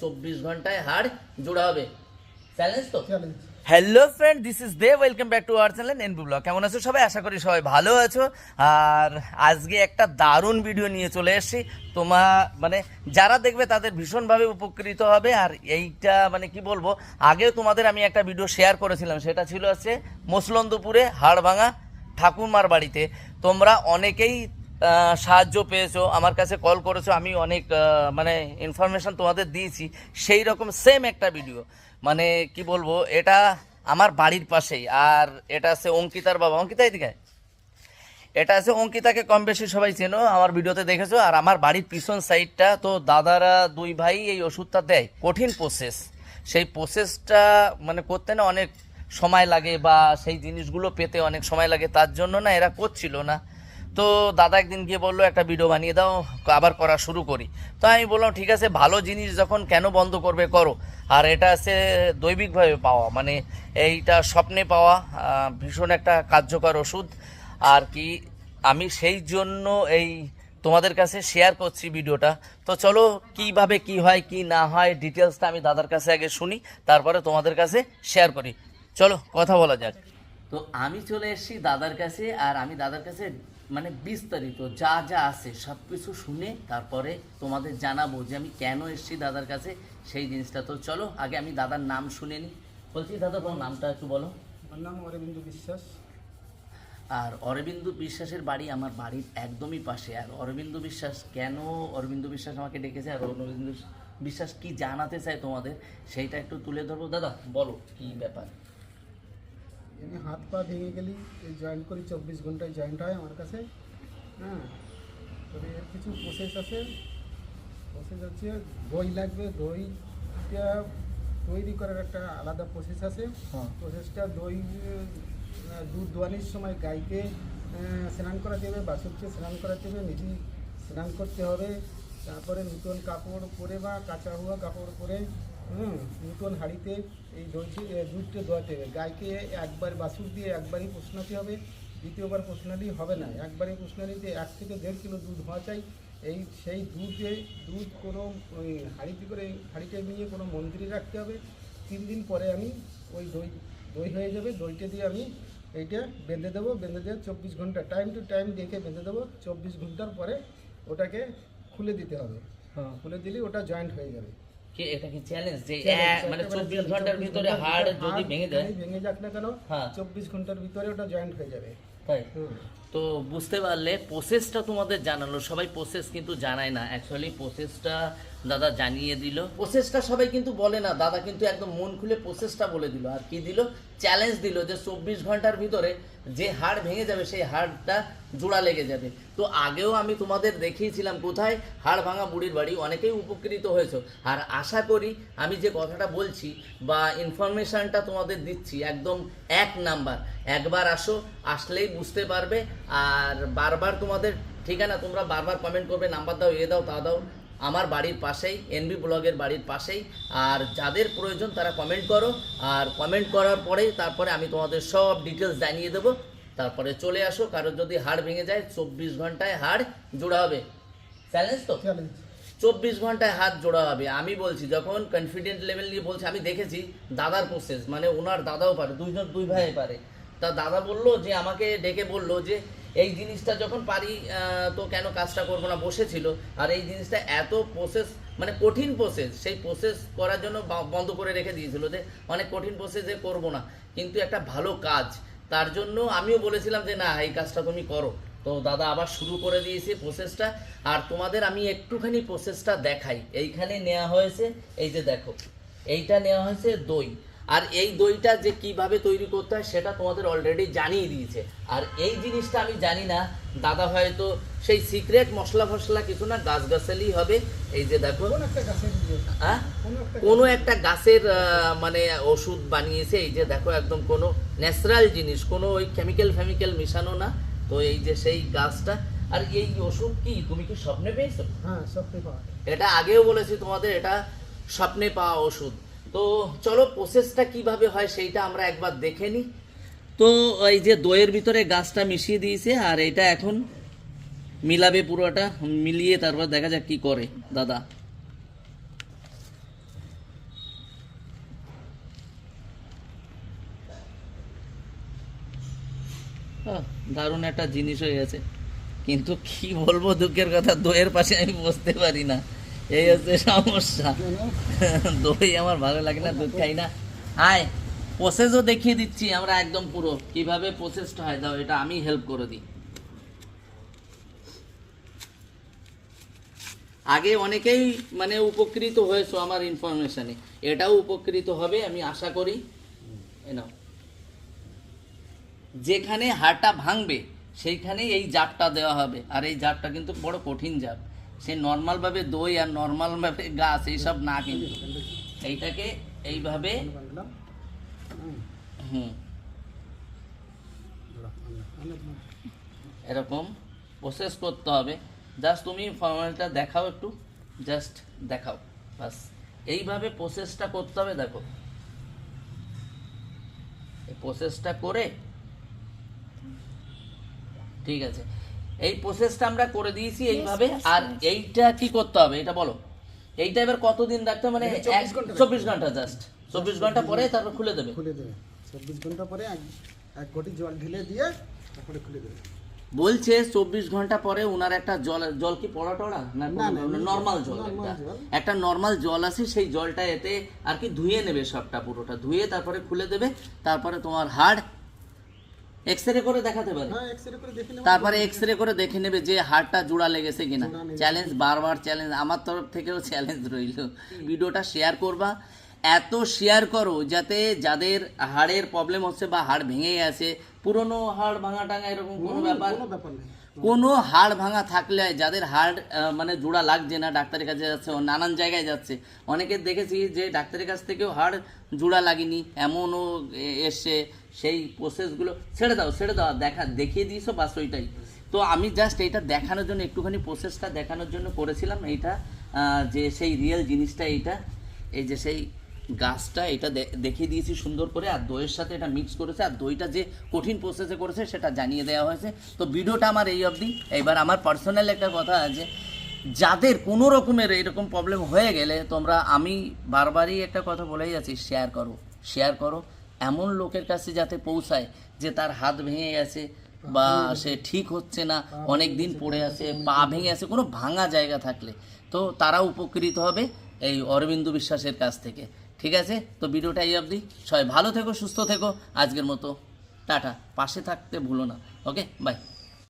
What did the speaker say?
চব্বিশ ঘন্টায় হাড় জোড়া হবে চ্যালেঞ্জ তো hello friend this is the welcome back to our channel NB blog কেমন আছো সবাই? আশা করি সবাই ভালো আছো। আর আজকে একটা দারুণ ভিডিও নিয়ে চলে এসেছি। তোমা মানে যারা দেখবে তাদের ভীষণভাবে উপকৃত হবে। আর এইটা মানে কি বলব আগেও তোমাদের আমি একটা ভিডিও শেয়ার করেছিলাম। সেটা ছিল হচ্ছে মসলন্দপুরে হাড়ভাঙা ঠাকুরমার বাড়িতে। তোমরা অনেকেই সাহায্য পেয়েছ, আমার কাছে কল করেছ, আমি অনেক মানে ইনফরমেশন তোমাদের দিয়েছি। সেই রকম সেম একটা ভিডিও মানে কি বলব, এটা আমার বাড়ির পাশেই, আর এটা আছে অঙ্কিতার বাবা। অঙ্কিতা এদিকে এটা আছে অঙ্কিতাকে কম বেশি সবাই চেনো, আমার ভিডিওতে দেখেছ, আর আমার বাড়ির পিছন সাইডটা তো দাদারা দুই ভাই এই ওষুধটা দেয়। কঠিন প্রসেস সেই প্রসেসটা মানে করতে না অনেক সময় লাগে, বা সেই জিনিসগুলো পেতে অনেক সময় লাগে, তার জন্য না এরা করছিল না। তো দাদা একদিন গিয়ে বলল, একটা ভিডিও বানিয়ে দাও, আবার করা শুরু করি। তো আমি বললাম, ঠিক আছে, ভালো জিনিস যখন কেন বন্ধ করবে, করো। আর এটা আছে দৈবিকভাবে পাওয়া মানে এইটা স্বপ্নে পাওয়া ভীষণ একটা কার্যকর ওষুধ। আর কি, আমি সেই জন্য এই তোমাদের কাছে শেয়ার করছি ভিডিওটা তো চলো, কীভাবে কি হয়, কি না হয় ডিটেলসটা আমি দাদার কাছে আগে শুনি, তারপরে তোমাদের কাছে শেয়ার করি। চলো, কথা বলা যাক। তো আমি চলে এসেছি দাদার কাছে, আর আমি দাদার কাছে মানে বিস্তারিত যা যা আছে সব কিছু শুনে তারপরে তোমাদের জানাব যে আমি কেন এসেছি দাদার কাছে সেই জিনিসটা। তো চলো আগে আমি দাদার নাম শুনে নিই। বলছি দাদা তোমার নামটা একটু বলো। আমার নাম অরবিন্দু বিশ্বাস। আর অরবিন্দু বিশ্বাসের বাড়ি আমার বাড়ির একদমই পাশে। আর অরবিন্দু বিশ্বাস কেন অরবিন্দু বিশ্বাস আমাকে ডেকেছে? আর অরবিন্দু বিশ্বাস কি জানাতে চায় তোমাদের সেইটা একটু তুলে ধরবো। দাদা বলো কি ব্যাপার? এমনি হাত পা ভেঙে গেলি জয়েন্ট করি চব্বিশ ঘন্টায় জয়েন্ট হয় আমার কাছে। হ্যাঁ? তবে এর কিছু প্রসেস আছে। প্রসেস হচ্ছে দই লাগবে দইটা তৈরি করার একটা আলাদা প্রসেস আছে। হ্যাঁ। প্রসেসটা দই দুধ দোয়ানির সময় গাইকে স্নান করাতে হবে বাছুরকে স্নান করাতে হবে নিজে স্নান করতে হবে। তারপরে নতুন কাপড় পরে বা কাঁচা হুয়া কাপড় পরে হুম নতুন হাঁড়িতে এই দইটি দুধটা দোয়াতে। হবে গাইকে একবার বাছুর দিয়ে একবারই প্রশ্নাতে হবে দ্বিতীয়বার প্রশ্নালি হবে না। একবারই প্রশ্নালিতে এক থেকে দেড় কিলো দুধ হওয়া চাই। এই সেই দুধে দুধ কোনো ওই হাঁড়িতে করে হাঁড়িতে নিয়ে কোনো মন্দিরে রাখতে হবে। তিন দিন পরে আমি ওই দই দই হয়ে যাবে। দইটা দিয়ে আমি এইটা বেঁধে দেবো বেঁধে দিয়ে চব্বিশ ঘণ্টা টাইম টু টাইম দেখে বেঁধে দেবো। চব্বিশ ঘণ্টার পরে ওটাকে খুলে দিতে হবে। হ্যাঁ। খুলে দিলে ওটা জয়েন্ট হয়ে যাবে। কি এটা কি চ্যালেঞ্জ যে মানে একেবারে চব্বিশ challenge, ঘণ্টার ভিতরে হাড় যদি ভেঙে যায় ভেঙে যাক না কেন হ্যাঁ। চব্বিশ ঘণ্টার ভিতরে ওটা জয়েন্ট হয়ে যাবে। তাই। তো বুঝতে পারলে প্রসেসটা তোমাদের জানালো। সবাই প্রসেস কিন্তু জানায় না। অ্যাকচুয়ালি প্রসেসটা দাদা জানিয়ে দিল। প্রসেসটা সবাই কিন্তু বলে না। দাদা কিন্তু একদম মন খুলে প্রসেসটা বলে দিল। আর কি দিল? চ্যালেঞ্জ দিল যে চব্বিশ ঘণ্টার ভিতরে যে হাড় ভেঙে যাবে, সেই হাড়টা জোড়া লেগে যাবে। তো আগেও আমি তোমাদের দেখিয়েছিলাম কোথায় হাড় ভাঙা বুড়ির বাড়ি। অনেকেই উপকৃত হয়েছে। আর আশা করি আমি যে কথাটা বলছি বা ইনফরমেশনটা তোমাদের দিচ্ছি, একদম এক নাম্বার। একবার আসো, আসলেই বুঝতে পারবে। আর বারবার তোমাদের ঠিকানা তোমরা বারবার কমেন্ট করবে নাম্বার দাও এ দাও তা দাও আমার বাড়ির পাশেই এনবি ব্লগের বাড়ির পাশেই আর যাদের প্রয়োজন তারা কমেন্ট করো আর কমেন্ট করার পরেই তারপরে আমি তোমাদের সব ডিটেলস জানিয়ে দেবো তারপরে চলে আসো কারোর যদি হাড় ভেঙে যায় চব্বিশ ঘন্টায় হাড় জোড়া হবে। চ্যালেঞ্জ তো? চব্বিশ ঘন্টায় হাত জোড়া হবে আমি বলছি যখন কনফিডেন্ট লেভেল নিয়ে বলছি আমি দেখেছি দাদার প্রসেস মানে ওনার দাদাও পারে দুইজন দুই ভাই পারে। তা দাদা বলল যে, আমাকে ডেকে বলল যে, এই জিনিসটা যখন পারি তো কেন কাজটা করব না? বসেছিল। আর এই জিনিসটা এত প্রসেস মানে কঠিন প্রসেস সেই প্রসেস করার জন্য বন্ধ করে রেখে দিয়েছিল যে অনেক কঠিন প্রসেসে করব না। কিন্তু একটা ভালো কাজ, তার জন্য আমিও বলেছিলাম যে, না, এই কাজটা তুমি করো। তো দাদা আবার শুরু করে দিয়েছে প্রসেসটা আর তোমাদের আমি একটুখানি প্রসেসটা দেখাই। এইখানে নেওয়া হয়েছে, এই যে দেখো, এইটা নেওয়া হয়েছে দই। আর এই দইটা যে কীভাবে তৈরি করতে হয় সেটা তোমাদের অলরেডি জানিয়ে দিয়েছে। আর এই জিনিসটা আমি জানি না দাদা হয়তো সেই সিক্রেট মশলা ফসলা কিছু না গাছ গাছগাছালি হবে। এই যে দেখো কোন একটা গাছের ইয়ে, হ্যাঁ? মানে ওষুধ বানিয়েছে এই যে দেখো একদম কোনো ন্যাচারাল জিনিস কোনো ওই কেমিক্যাল ফেমিক্যাল মিশানো না। তো এই যে সেই গাছটা আর এই ওষুধ কি তুমি কি স্বপ্নে পেয়েছ? হ্যাঁ সব পাওয়া। এটা আগেও বলেছি তোমাদের এটা স্বপ্নে পাওয়া ওষুধ। তো চলো প্রসেসটা কীভাবে হয় সেইটা আমরা একবার দেখে নিই। তো এই যে দইয়ের ভিতরে গাছটা মিশিয়ে দিয়েছে, আর এটা এখন মিলাবে পুরোটা, মিলিয়ে তারপর দেখা যাক কি করে, দাদা। দারুণ একটা জিনিস হয়ে গেছে। কিন্তু কি বলব দুঃখের কথা, দইয়ের পাশে আমি বসতে পারি না। এই হচ্ছে সমস্যা। দই আমার ভালো লাগে না, দুধ খাই না। আয় প্রসেসও দেখিয়ে দিচ্ছি আমরা একদম পুরো। কীভাবে প্রসেসটা হয়, দাও, এটা আমি হেল্প করে দিই। আগে অনেকেই মানে উপকৃত হয়েছো আমার ইনফরমেশনে এটাও উপকৃত হবে, আমি আশা করি। নাও। যেখানে হাড়টা ভাঙবে সেইখানে এই জারটা দেওয়া হবে। আর এই জারটা কিন্তু বড় কঠিন জার। সে নর্মালভাবে দই আর নর্মালভাবে গাছ, এইসব না কিন্তু। এইটাকে এইভাবে হুম। এরকম প্রসেস করতে হবে। জাস্ট তুমি ফর্মালিটা দেখাও একটু। জাস্ট দেখাও। বাস। এইভাবে প্রসেসটা করতে হবে, দেখো। প্রসেসটা করে, ঠিক আছে। এই প্রসেসটা আমরা করে দিয়েছি এইভাবে। আর এইটা কি করতে হবে? এটা বলো। এইটা এবার কতদিন রাখতে মানে এটা 24 ঘণ্টা চব্বিশ ঘণ্টা জাস্ট চব্বিশ ঘণ্টা পরে তারপর খুলে দেবে। খুলে দেবে। চব্বিশ ঘণ্টা পরে এক ঘটি জল ঢেলে দিয়ে তারপরে খুলে দেবে। বলছে চব্বিশ ঘণ্টা পরে ওনার একটা জল জল কি পড়া টড়া? না নর্মাল জল। একটা। জল। একটা নর্মাল জল আছে সেই জলটা এতে আর কি ধুয়ে নেবে সবটা পুরোটা। ধুয়ে তারপরে খুলে দেবে। তারপরে তোমার হাড় এক্স রে করে দেখাতে পারে। হ্যাঁ তারপরে এক্স রে করে দেখে নেবে যে হাড়টা জোড়া লেগেছে কিনা। চ্যালেঞ্জ বারবার চ্যালেঞ্জ আমার তরফ থেকেও চ্যালেঞ্জ রইল। ভিডিওটা শেয়ার করবা। এত শেয়ার করো যাতে যাদের হাড়ের প্রবলেম হচ্ছে বা হাড় ভেঙে গেছে পুরনো হাড় ভাঙা টাঙা এরকম কোনো ব্যাপার কোনো হাড় ভাঙা থাকলে যাদের হাড় মানে জোড়া লাগছে না ডাক্তারের কাছে যাচ্ছে নানান জায়গায় যাচ্ছে। অনেকে দেখেছি যে ডাক্তারের কাছ থেকেও হাড় জোড়া লাগেনি এমনও এ- এসছে। সেই প্রসেসগুলো ছেড়ে দাও ছেড়ে দাও দেখা, দেখিয়ে দিয়েছ বাস ওইটাই তো আমি জাস্ট এইটা দেখানোর জন্য, একটুখানি প্রসেসটা দেখানোর জন্য করেছিলাম, এইটা যে সেই রিয়েল জিনিসটা এইটা, এই যে সেই গাছটা, এটা দেখিয়ে দিয়েছি সুন্দর করে, আর দইয়ের সাথে এটা মিক্স করেছে, আর দইটা যে কঠিন প্রসেসে করেছে, সেটা জানিয়ে দেওয়া হয়েছে। তো ভিডিওটা আমার এই অবধি। এবার আমার পার্সোনাল একটা কথা আছে, যাদের কোনো রকমের এরকম প্রবলেম হয়ে গেলে তোমরা আমি বারবারই একটা কথা বলেই যাচ্ছি শেয়ার করো শেয়ার করো। এমন লোকের কাছে যাতে পৌঁছায় যে তার হাত ভেঙে গেছে বা সে ঠিক হচ্ছে না, অনেক দিন পড়ে আছে, পা ভেঙে আছে, কোনো ভাঙা জায়গা থাকলে। তো তারা উপকৃত হবে এই অরবিন্দু বিশ্বাসের কাছ থেকে। ঠিক আছে? তো ভিডিওটা এই অবধি। সবাই ভালো থেকো, সুস্থ থেকো। আজকের মতো। টাটা। পাশে থাকতে ভুলো না। ওকে? বাই